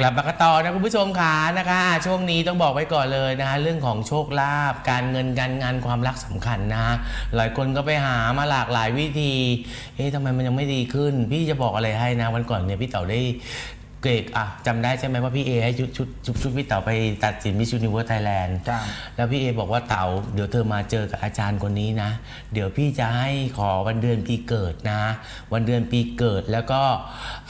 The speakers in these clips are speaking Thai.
กลับมากันต่อนะคุณผู้ชมค่ะนะคะช่วงนี้ต้องบอกไว้ก่อนเลยนะคะเรื่องของโชคลาภการเงินการงานความรักสำคัญนะฮะหลายคนก็ไปหามาหลากหลายวิธีเอ๊ะทำไมมันยังไม่ดีขึ้น พี่จะบอกอะไรให้นะวันก่อนเนี่ยพี่เต๋าได้ เกรกอะจำได้ใช่ไหมว่าพี่เอให้ชุดชุดชุดชุดพี่เต๋าไปตัดสินมิช s u นิเวิร์สไทยแลนด์ครับ แล้วพี่เอบอกว่าเต๋าเดี๋ยวเธอมาเจอกับอาจารย์คนนี้นะ เดี๋ยวพี่จะให้ขอวันเดือนปีเกิดนะ วันเดือนปีเกิดแล้วก็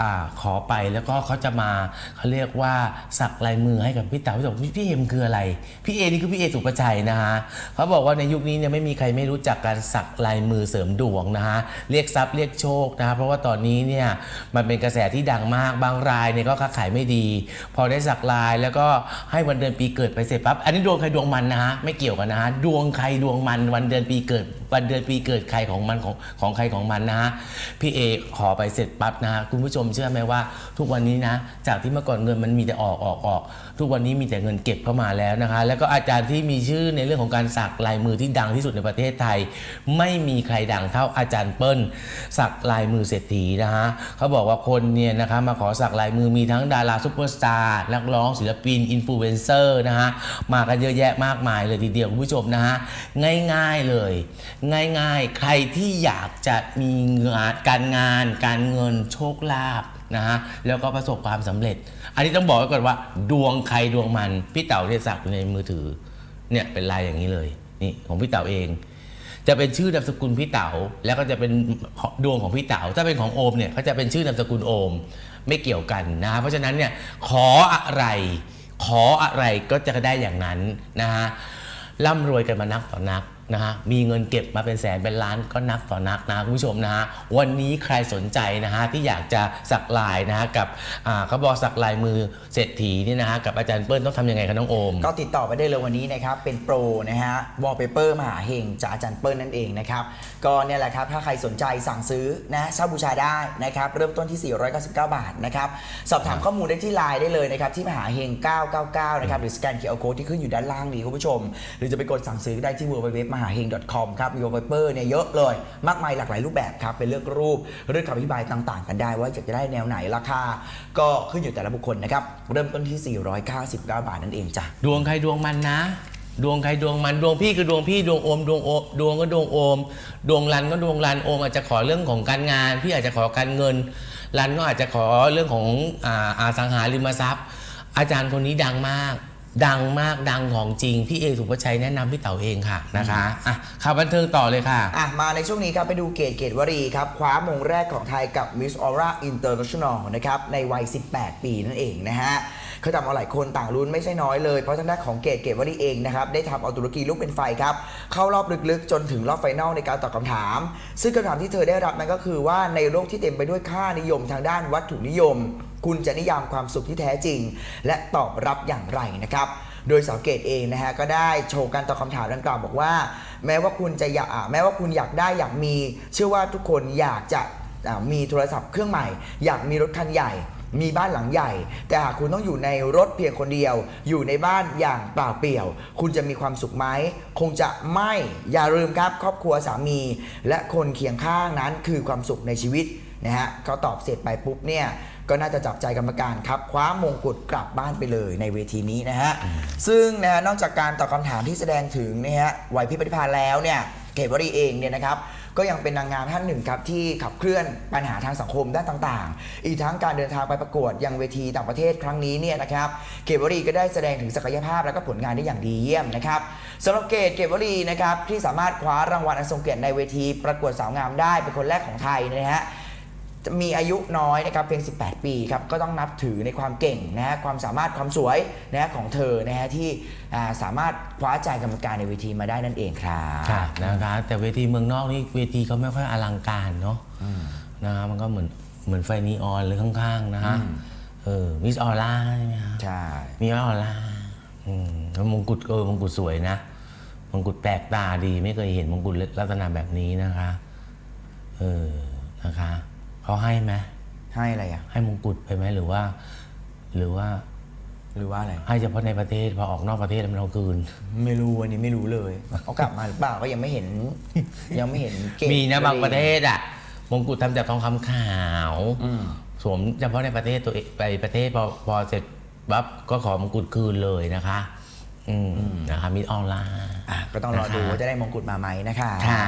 อ่าขอไปแล้วก็เขาจะมาเขาเรียกว่าสักลายมือให้กับพี่เต๋าพี่บอกพี่พี่เอ็มคืออะไร พี่เอนี่คือพี่เอสุปชัยนะฮะเขาบอกว่าในยุคนี้เนี่ยไม่มีใครไม่รู้จักการสักลายมือเสริมดวงนะฮะเรียกทรัพย์เรียกโชคนะเพราะว่าตอนนี้เนี่ยมันเป็นกระแสที่ดังมากบางรายเนี่ยก็ค้าขายไม่ดี พอได้สักลายแล้วก็ให้วันเดือนปีเกิดไปเสร็จปั๊บอันนี้ดวงใครดวงมันนะฮะไม่เกี่ยวกันนะฮะดวงใครดวงมันวันเดือนปีเกิดวันเดือนปีเกิดใครของมันของของใครของมันนะฮะพี่เอขอไปเสร็จปั๊บนะฮะคุณผู้ชมเชื่อไหมว่า ทุกวันนี้นะ จากที่เมื่อก่อนเงินมันมีแต่ออกออกออก ทุกวันนี้มีแต่เงินเก็บเข้ามาแล้วนะคะ แล้วก็อาจารย์ที่มีชื่อในเรื่องของการสักลายมือที่ดังที่สุดในประเทศไทย ไม่มีใครดังเท่าอาจารย์เปิ้ลสักลายมือเศรษฐีนะฮะเขาบอกว่าคนเนี่ยนะคะมาขอสักลายมือมีทั้งดาราซุปเปอร์สตาร์นักร้องศิลปินอินฟลูเอนเซอร์นะฮะมากันเยอะแยะมากมายเลยทีเดียวคุณผู้ชมนะฮะง่ายๆเลย ง่ายๆ ใครที่อยากจะมีงานการงาน การเงินโชคลาภนะฮะแล้วก็ประสบความสำเร็จ อันนี้ต้องบอกไว้ก่อนว่า ดวงใครดวงมัน พี่เต๋าเนี่ยสักในมือถือเนี่ยเป็นลายอย่างนี้เลยนี่ของพี่เต๋าเอง จะเป็นชื่อนามสกุลพี่เต๋าแล้วก็จะเป็นดวงของพี่เต๋าถ้าเป็นของโอมเนี่ยเขาจะเป็นชื่อนามสกุลโอมไม่เกี่ยวกันนะเพราะฉะนั้นเนี่ยขออะไร ขออะไรก็จะได้อย่างนั้นนะฮะร่ำรวยกันมานักต่อนัก นะฮะมีเงินเก็บมาเป็นแสนเป็นล้านก็นักต่อนักนะคุณผู้ชมนะฮะวันนี้ใครสนใจนะฮะที่อยากจะสักลายนะฮะกับอ่าเขาบอกสักลายมือเศรษฐีนี่นะฮะกับอาจารย์เปิ้ลต้องทำยังไงคะน้องโอม ก็ติดต่อไปได้เลยวันนี้นะครับเป็นโปรนะฮะวอลเปเปอร์มหาเฮงจากอาจารย์เปิ้ลนั่นเองนะครับก็เนี่ยแหละครับถ้าใครสนใจสั่งซื้อนะเช่าบูชาได้นะครับเริ่มต้นที่ 499 บาทนะครับสอบถามข้อมูลได้ที่ไลน์ได้เลยนะครับที่มหาเฮง999นะครับหรือสแกน QR Code ที่ขึ้นอยู่ด้านล่างนี้คุณผู้ชม หรือจะไปกดสั่งซื้อได้ที่ www มหาเฮง .com ครับมีวอลเปเปอร์เนี่ยเยอะเลย มากมายหลากหลายรูปแบบครับเป็นเลือกรูปเลือกคำอธิบายต่าง ๆ กันได้ ว่าอยากจะได้แนวไหนราคา ก็ขึ้นอยู่แต่ละบุคคลนะครับ เริ่มต้นที่ 499 บาทนั่นเองจ้ะดวงใครดวงมันนะ ดวงใครดวงมันดวงพี่คือดวงพี่ดวงโอมดวงโอดวงก็ดวงโอม ดวงรันก็ดวงรันโอมอาจจะขอเรื่องของการงาน พี่อาจจะขอการเงินรันก็อาจจะขอเรื่องของอาอสังหาริมทรัพย์ อาจารย์คนนี้ดังมาก ดังมากดังของจริง พี่เอสุภชัยแนะนำพี่เต๋าเองค่ะนะคะอะข่าวบันเทิงต่อเลยค่ะ อะ มาในช่วงนี้ครับ ไปดูเกตเกตวรีครับ คว้ามงแรกของไทยกับ Miss Aura International นะครับ ในวัย 18 ปีนั่นเองนะฮะเขาทำเอาหลายคนต่างลุ้นไม่ใช่น้อยเลย เพราะทางด้านของเกตเกตวรีเองนะครับ ได้ทำเอาตุรกีลุกเป็นไฟครับ เข้ารอบลึกๆ จนถึงรอบไฟนอลในการตอบคำถาม ซึ่งคำถามที่เธอได้รับนั่นก็คือว่าในโลกที่เต็มไปด้วยค่านิยมทางด้านวัตถุนิยม คุณจะนิยามความสุขที่แท้จริง และตอบรับอย่างไรนะครับโดยสาวเกตเองนะฮะก็ได้โชว์การตอบคำถามดังกล่าวบอกว่า แม้ว่าคุณจะอยากแม้ว่าคุณอยากได้อยากมี เชื่อว่าทุกคนอยากจะมีโทรศัพท์เครื่องใหม่ อยากมีรถคันใหญ่ มีบ้านหลังใหญ่ แต่หากคุณต้องอยู่ในรถเพียงคนเดียว อยู่ในบ้านอย่างเปล่าเปลี่ยว คุณจะมีความสุขไหมคงจะไม่อย่าลืมครับครอบครัวสามี และคนเคียงข้างนั้นคือความสุขในชีวิต นะฮะเขาตอบเสร็จไปปุ๊บเนี่ยก็น่าจะจับใจกรรมการครับคว้ามงกุฎกลับบ้านไปเลยในเวทีนี้นะฮะซึ่งนะฮะนอกจากการตอบคำถามที่แสดงถึงนะฮะไหวพริบปฏิภาณแล้วเนี่ยเกตวรีเองเนี่ยนะครับก็ยังเป็นนางงามท่านหนึ่งครับที่ขับเคลื่อนปัญหาทางสังคมด้านต่างๆ อีกทั้งการเดินทางไปประกวดยังเวทีต่างประเทศครั้งนี้เนี่ยนะครับเกตวรีก็ได้แสดงถึงศักยภาพและก็ผลงานได้อย่างดีเยี่ยมนะครับสำหรับเกตเกตวรีนะครับที่สามารถคว้ารางวัลอันทรงเกียรติในเวทีประกวดสาวงามได้เป็นคนแรกของไทยนะฮะ มีอายุน้อยนะครับเพียง 18 ปีครับก็ต้องนับถือในความเก่งนะฮะความสามารถความสวยนะฮะของเธอนะฮะที่อ่าสามารถคว้าใจกรรมการในเวทีมาได้นั่นเองครับค่ะนะคะแต่เวทีเมืองนอกนี่เวทีเขาไม่ค่อยอลังการเนาะนะฮะมันก็เหมือนเหมือนไฟนีออนหรือข้างๆนะฮะอืมเออมิสออร่าใช่ไหมคะใช่ มีออร่าอืมแล้วมงกุฎเออมงกุฎสวยนะมงกุฎแปลกตาดี ไม่เคยเห็นมงกุฎลักษณะแบบนี้นะคะเออนะคะ เขาให้ไหมให้อะไรอะ ให้มงกุฎไปไหมหรือว่า หรือว่าหรือว่าอะไร ให้เฉพาะในประเทศพอออกนอกประเทศแล้วมันเอาคืน ไม่รู้อันนี้ไม่รู้เลยเอากลับมาหรือเปล่าก็ยังไม่เห็น ยังไม่เห็นเกตมีนะบางประเทศอะมงกุฎทำจากทองคำขาวอืมสวมเฉพาะในประเทศตัวเองไปประเทศพอพอเสร็จปั๊บก็ขอมงกุฎคืนเลยนะคะอืม นะคะมิดออนไลน์อะก็ต้องรอดูว่าจะได้มงกุฎมาไหมนะคะค่ะ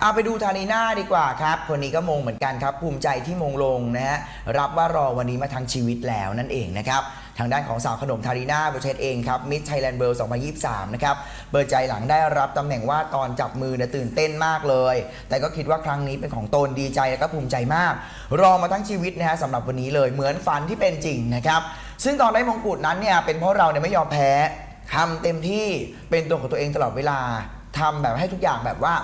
เอาไปดูทานีน่าดีกว่าครับ คนนี้ก็มงเหมือนกันครับ ภูมิใจที่มงลงนะฮะรับว่ารอวันนี้มาทั้งชีวิตแล้วนั่นเองนะครับทางด้านของสาวขนมทารีน่าบุเชตเองครับมิสไทยแลนด์เบิร์2023 นะครับเปิดใจหลังได้รับตำแหน่งว่าตอนจับมือเนี่ยตื่นเต้นมากเลย แต่ก็คิดว่าครั้งนี้เป็นของตนดีใจและก็ภูมิใจมาก รอมาทั้งชีวิตนะฮะสำหรับวันนี้เลยเหมือนฝันที่เป็นจริงนะครับซึ่งตอนได้มงกุฎนั้นเนี่ยเป็นเพราะเราเนี่ยไม่ยอมแพ้ ทำเต็มที่เป็นตัวของตัวเองตลอดเวลาทำแบบให้ทุกอย่างแบบว่า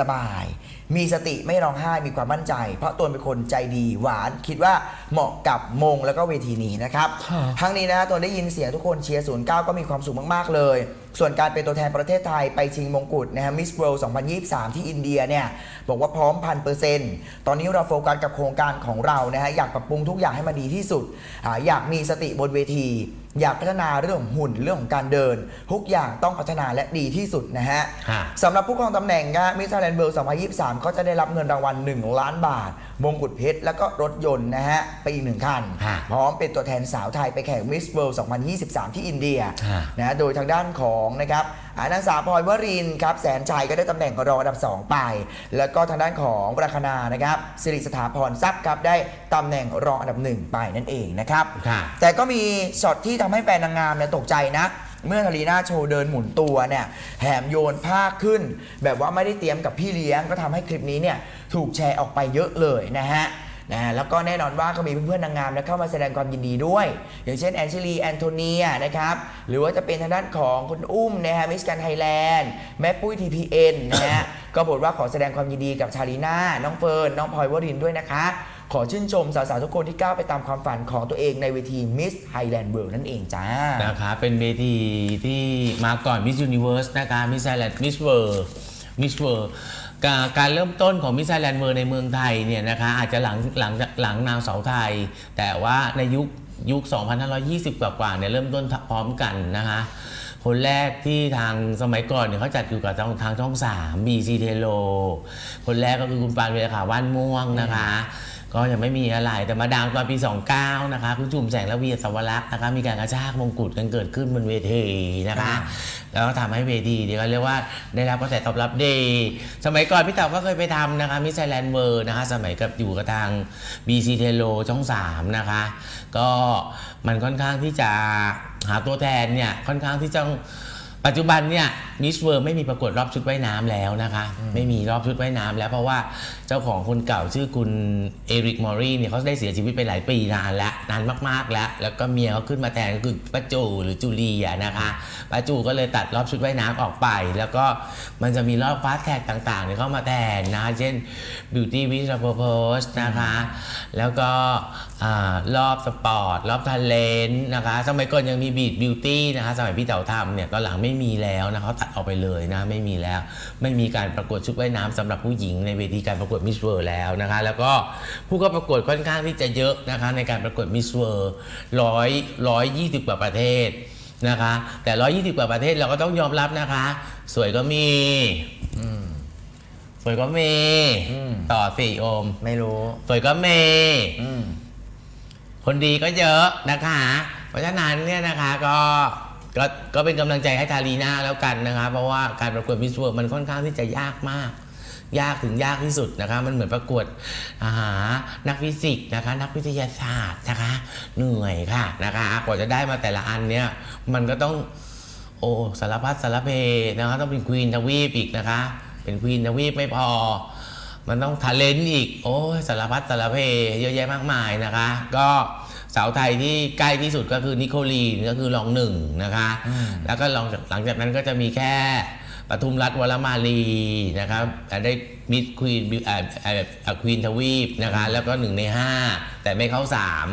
สบายๆ มีสติไม่ร้องไห้ มีความมั่นใจ เพราะตนเป็นคนใจดีหวาน คิดว่าเหมาะกับมงแล้วก็เวทีนี้นะครับค่ะทั้งนี้นะตนได้ยินเสียงทุกคนเชียร์ศูนย์เก้าก็มีความสุขมากๆเลย ส่วนการเป็นตัวแทนประเทศไทยไปชิงมงกุฎนะฮะมิสเวิลด์2023 ที่อินเดียเนี่ยบอกว่าพร้อมพันเปอร์เซ็นต์ตอนนี้เราโฟกัสกับโครงการของเรานะฮะอยากปรับปรุงทุกอย่างให้มันดีที่สุดอาอยากมีสติบนเวที อยากพัฒนาเรื่องของหุ่นเรื่องของการเดิน ทุกอย่างต้องพัฒนาและดีที่สุดนะฮะค่ะสำหรับผู้ครองตำแหน่งนะมิสไทยแลนด์เบิร์2023 ก็จะได้รับเงินรางวัล 1 ล้านบาทมงกุฎเพชร แล้วก็รถยนต์นะฮะไปอีกหนึ่งคัน ฮะพร้อมเป็นตัวแทนสาวไทยไปแข่งมิสเวิลด์2023 ที่อินเดียฮะ นะโดยทางด้านของนะครับอานางสาวพลอยวรินทร์ครับแสนชัยก็ได้ตำแหน่งรองอันดับ 2 ไป แล้วก็ทางด้านของราคณานะครับสิริสถาพรทรัพย์ครับได้ตำแหน่งรองอันดับหนึ่งไปนั่นเองนะครับ ค่ะ แต่ก็มีช็อตที่ทำให้แฟนนางงามเนี่ยตกใจนะ เมื่อทารีนาโชว์เดินหมุนตัวเนี่ยแถมโยนผ้าขึ้น แบบว่าไม่ได้เตรียมกับพี่เลี้ยงก็ทำให้คลิปนี้เนี่ยถูกแชร์ออกไปเยอะเลยนะฮะนะแล้วก็แน่นอนว่าก็มีเพื่อนๆนางงามนะเข้ามาแสดงความยินดีด้วย อย่างเช่นแอนเชลีแอนโทเนียนะครับหรือว่าจะเป็นทางด้านของคุณอุ้มนะฮะมิสกันไทยแลนด์แม่ปุ้ย TPN นะฮะ ก็บอกว่าขอแสดงความยินดีกับชาลีน่าน้องเฟิร์นน้องพลอยวรินทร์ด้วยนะคะ ขอชื่นชมสาวๆทุกคนที่ก้าวไปตามความฝันของตัวเองในเวที Miss Thailand World นั่นเองจ้า นะคะเป็นเวทีที่มาก่อน Miss Universe นะคะ Miss Thailand Miss World Miss World การการเริ่มต้นของ Miss Thailand World ในเมืองไทยเนี่ยนะคะอาจจะหลังหลังหลังนางเสาวไทย แต่ว่าในยุคยุค 2520 กว่าๆเนี่ยเริ่มต้นพร้อมกันนะคะคนแรกที่ทางสมัยก่อนเนี่ยเขาจัดอยู่กับทางทางช่อง3 BC t e l o คนแรกก็คือคุณปานเวลาว่านม่วงนะคะ ก็ยังไม่มีอะไรแต่มาดังตอนปี 29 นะคะ คุณจุ่มแสงและวีสวรักษ์นะคะ มีการกระชากมงกุฎกันเกิดขึ้นบนเวทีนะคะ แล้วก็ทำให้เวทีเนี่ยก็เรียกว่าได้รับกระแสตอบรับดี สมัยก่อนพี่เต๋อก็เคยไปทำนะคะมิสไซแลนด์เวอร์นะคะ สมัยกับอยู่กับทาง BC t e l o ช่อง 3 นะคะ ก็มันค่อนข้างที่จะหาตัวแทนเนี่ยค่อนข้างที่จะ ปัจจุบันเนี่ยมิสเวอร์ไม่มีประกวดรอบชุดว่ายน้ำแล้วนะคะ ไม่มีรอบชุดว่ายน้ำแล้วเพราะว่าเจ้าของคนเก่าชื่อคุณเอริกมอรีเนี่ยเขาได้เสียชีวิตไปหลายปีนานแล้วนานมากๆแล้ว แล้วก็เมียเขาขึ้นมาแทนก็คือป้าจูหรือจูเลียนะคะป้าจูก็เลยตัดรอบชุดว่ายน้ำออกไป แล้วก็มันจะมีรอบฟาสแท็กต่างๆเนี่ยเข้ามาแทนนะเช่น Beauty with a Purpose นะคะแล้วก็อ่ารอบสปอร์ตรอบท a เลนนะคะสมัยก่อนยังมีบีดบิวตี้นะคะสมัยพี่เต๋าทำเนี่ยตอนหลังไม่มีแล้วนะเขาตัดออกไปเลยนะไม่มีแล้ว ไม่มีการประกวดชุดว่ายน้ำสำหรับผู้หญิงในเวทีการประกวดมิสเวอร์แล้วนะคะแล้วก็ผู้เข้าประกวดค่อนข้างที่จะเยอะนะคะในการประกวดมิสเวอร์ร้อยร้อยยี่สิบกว่าประเทศนะคะแต่ร้อยยี่สิบกว่าประเทศเราก็ต้องยอมรับนะคะ สวยก็มีสวยก็มีอืมต่อสี่โอม ไม่รู้ สวยก็มีอืมคนดีก็เยอะนะคะ เพราะฉะนั้นเนี่ยนะคะก็ ก็ก็เป็นกำลังใจให้ทารีนาแล้วกันนะคะเพราะว่าการประกวดมิสเวิร์มันค่อนข้างที่จะยากมาก ยากถึงยากที่สุดนะคะ มันเหมือนประกวดอาหานักฟิสิกส์นะคะ นักวิทยาศาสตร์นะคะ เหนื่อยค่ะนะคะกว่าจะได้มาแต่ละอันเนี่ยมันก็ต้องโอ้สารพัดสารเพนะคะต้องเป็นควีนทวีปอีกนะคะ เป็นควีนทวีปไม่พอ มันต้องทาเลนต์อีก โอ้สารพัดสารเพเยอะแยะมากมายนะคะ ก็ สาวไทยที่ใกล้ที่สุดก็คือนิโคลีนก็คือรองหนึ่งนะคะ แล้วก็ลองจากหลังจากนั้นก็จะมีแค่ปทุมรัฐวรมาลีนะครับได้มิดควีนควีนทวีปนะคะแล้วก็หนึ่งในห้าแต่ไม่เข้าสาม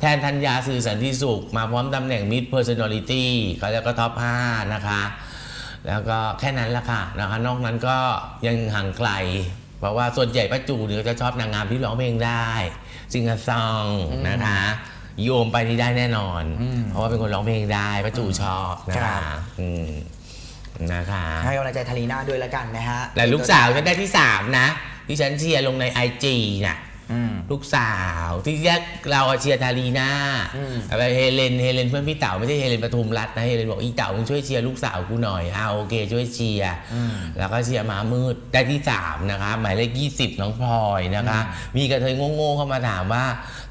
แทนธัญญาสื่อสันติสุข มาพร้อมตำแหน่ง Mid Personality เขาแล้วก็ท็อป5นะคะ แล้วก็แค่นั้นละค่ะนะคะนอกนั้นก็ยังห่างไกล เพราะว่าส่วนใหญ่ป้าจูเนี่ยจะชอบนางงามที่ร้องเพลงได้ซิงซองนะคะโยมไปนี่ได้แน่นอน เพราะว่าเป็นคนร้องเพลงได้ป้าจูชอบนะครัคะบอืมนะคะให้กำลังใจทารีน่าด้วยละกันนะฮะแต่ลูกสาวฉันได้ที่ 3 นะ ที่ฉันเชียร์ลงใน IG น่ะอืม ลูกสาวที่แยกเราอะเชียร์ทารีน่าอืมแต่เฮเลนเฮเลนเพื่อนพี่เต๋าไม่ใช่เฮเลนปทุมรัตน์นะเฮเลนบอกอีเต๋ามึงช่วยเชียร์ลูกสาวกูหน่อยอ่าโอเคช่วยเชียร์แล้วก็เชียร์หมามืดได้ที่สามนะคะหมายเลข20 น้องพลอยนะคะ มีกระเทยโง่ๆเข้ามาถามว่า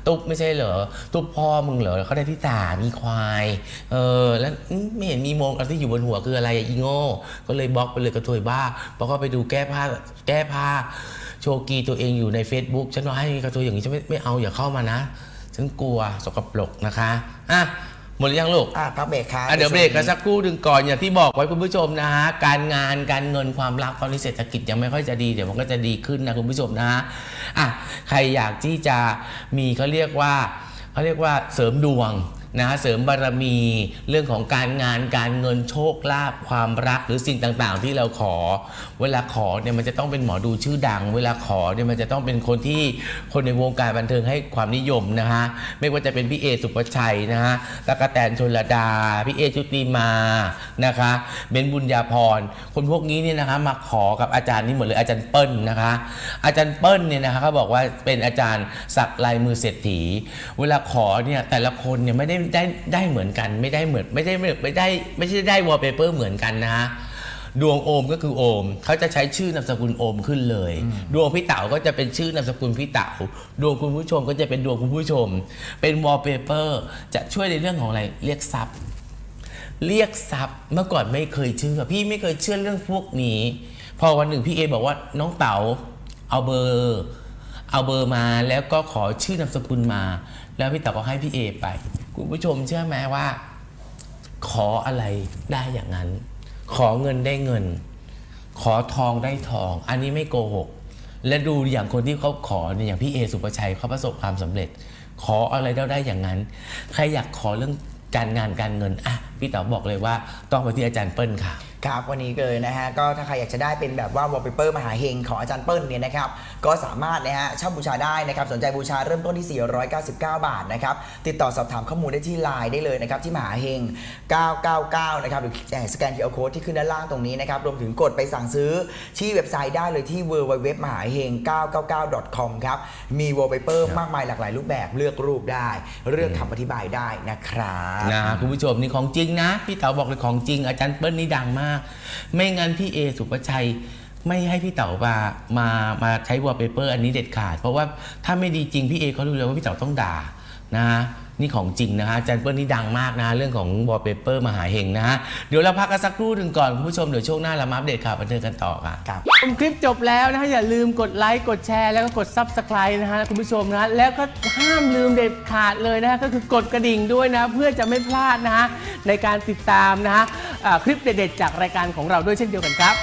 ตุ๊บไม่ใช่เหรอตุ๊บพ่อมึงเหรอเขาได้ที่สามมีควายเออแล้วอืมไม่เห็นมีโมงอะไรที่อยู่บนหัวคืออะไรอะอีโง่ก็เลยบล็อกไปเลยกระเทยบ้าเพราะก็ไปดูแก้ผ้าแก้ผ้า โชว์กีตัวเองอยู่ใน Facebook ฉันว่าให้กระเทยอย่างนี้ฉันไม่ไม่เอาอย่าเข้ามานะ ฉันกลัวสกปรกนะคะอะหมดหรือยังลูกอะพักเบรกครับอะเดี๋ยวเบรกกันสักครู่หนึ่งก่อนอย่างที่บอกไว้คุณผู้ชมนะฮะการงานการเงินความรักตอนนี้เศรษฐกิจยังไม่ค่อยจะดีเดี๋ยวมันก็จะดีขึ้นนะคุณผู้ชมนะฮะอะใครอยากที่จะมีเขาเรียกว่าเขาเรียกว่าเสริมดวง นะฮะเสริมบารมี เรื่องของการงานการเงินโชคลาภความรักหรือสิ่งต่างๆ ที่เราขอ เวลาขอเนี่ยมันจะต้องเป็นหมอดูชื่อดัง เวลาขอเนี่ยมันจะต้องเป็นคนที่คนในวงการบันเทิงให้ความนิยมนะฮะไม่ว่าจะเป็นพี่เอสุปชัยนะฮะตะกะแตนชนระดาพี่เอชุติมานะคะเบนบุญญาพรคนพวกนี้เนี่ยนะคะมาขอกับอาจารย์นี่หมดเลยอาจารย์เปิ้ลนะคะ อาจารย์เปิ้ลเนี่ยนะคะเขาบอกว่าเป็นอาจารย์สักลายมือเศรษฐี เวลาขอเนี่ยแต่ละคนเนี่ยไม่ได้ได้ได้เหมือนกันไม่ได้เหมือนไม่ได้ไม่ได้ไม่ใช่ได้วอลเปเปอร์เหมือนกันนะฮะดวงโอมก็คือโอม เขาจะใช้ชื่อนามสกุลโอมขึ้นเลย ดวงพี่เต๋าก็จะเป็นชื่อนามสกุลพี่เต๋าดวงคุณผู้ชมก็จะเป็นดวงคุณผู้ชม เป็นวอลเปเปอร์จะช่วยในเรื่องของอะไรเรียกทรัพย์ เรียกทรัพย์เมื่อก่อนไม่เคยเชื่อพี่ไม่เคยเชื่อเรื่องพวกนี้ พอวันหนึ่งพี่เอบอกว่าน้องเต๋าเอาเบอร์เอาเบอร์มาแล้วก็ขอชื่อนามสกุลมา แล้วพี่เต๋าก็ให้พี่เอไป คุณผู้ชมเชื่อไหมว่า ขออะไรได้อย่างนั้น ขอเงินได้เงิน ขอทองได้ทอง อันนี้ไม่โกหก และดูอย่างคนที่เขาขอเนี่ยอย่างพี่เอสุปชัยเขาประสบความสำเร็จ ขออะไรได้ได้อย่างนั้น ใครอยากขอเรื่องการงานการเงินอะพี่เต๋อบอกเลยว่าต้องไปที่อาจารย์เปิ้ลค่ะ ครับวันนี้เลยนะฮะก็ถ้าใครอยากจะได้เป็นแบบว่าวอลเปเปอร์มหาเฮงของอาจารย์เปิ้ลเนี่ยนะครับก็สามารถนะฮะเช่าบูชาได้นะครับสนใจบูชาเริ่มต้นที่ 499 บาทนะครับติดต่อสอบถามข้อมูลได้ที่ไลน์ได้เลยนะครับที่มหาเฮง 999 นะครับหรือสแกน QR Code ที่ขึ้นด้านล่างตรงนี้นะครับรวมถึงกดไปสั่งซื้อที่เว็บไซต์ได้เลยที่ www มหาเฮง 999.com ครับมีวอลเปเปอร์มากมายหลากหลายรูปแบบเลือกรูปได้เรื่องคำอธิบายได้นะครับนะคุณผู้ชมนี่ของจริงนะพี่เต๋าบอกเลยของจริงอาจารย์เปิ้ลนี่ดังมากไม่งั้นพี่เอสุปชัยไม่ให้พี่เต๋ามามามาใช้วอลเปเปอร์อันนี้เด็ดขาด เพราะว่าถ้าไม่ดีจริงพี่เอเขารู้เลยว่าพี่เต๋าต้องด่า นะนี่ของจริงนะฮะอาจารย์เปิ้ลนี่ดังมากนะ เรื่องของวอลเปเปอร์มหาเฮงนะฮะ เดี๋ยวเราพักกันสักครู่หนึ่งก่อน คุณผู้ชม เดี๋ยวช่วงหน้าเรามาอัปเดตข่าวบันเทิงกันต่อค่ะครับชมคลิปจบแล้วนะฮะ อย่าลืมกดไลค์ กดแชร์ แล้วก็กด Subscribe นะฮะ คุณผู้ชมนะฮะแล้วก็ห้ามลืมเด็ดขาดเลยนะฮะ ก็คือกดกระดิ่งด้วยนะ เพื่อจะไม่พลาดนะฮะในการติดตามนะฮะอ่าคลิปเด็ดๆจากรายการของเราด้วยเช่นเดียวกันครับ